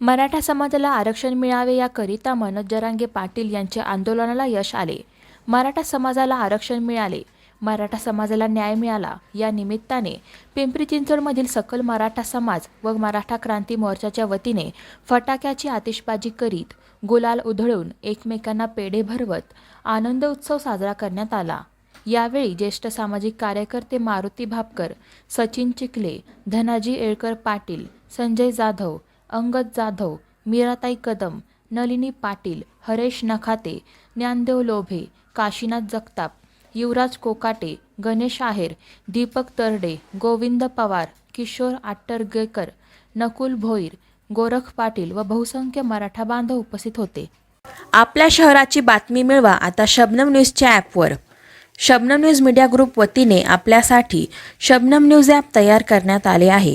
मराठा समाजाला आरक्षण मिळावे याकरिता मनोज जरांगे पाटील यांच्या आंदोलनाला यश आले. मराठा समाजाला आरक्षण मिळाले. मराठा समाजाला न्याय मिळाला. या निमित्ताने पिंपरी चिंचवडमधील सकल मराठा समाज व मराठा क्रांती मोर्चाच्या वतीने फटाक्याची आतिषबाजी करीत गुलाल उधळून एकमेकांना पेढे भरवत आनंद उत्सव साजरा करण्यात आला. यावेळी ज्येष्ठ सामाजिक कार्यकर्ते मारुती भापकर सचिन चिखले धनाजी येळकर पाटील संजय जाधव अंगद जाधव मीराताई कदम नलिनी पाटील हरेश नखाते ज्ञानदेव लोभे काशीनाथ जगताप युवराज कोकाटे गणेश आहेर दीपक तरडे गोविंद पवार किशोर आट्टरगेकर नकुल भोईर गोरख पाटील व बहुसंख्य मराठा बांधव उपस्थित होते. आपल्या शहराची बातमी मिळवा आता शबनम न्यूजच्या ॲपवर. शबनम न्यूज मीडिया ग्रुप वतीने आपल्यासाठी शबनम न्यूज ॲप तयार करण्यात आले आहे.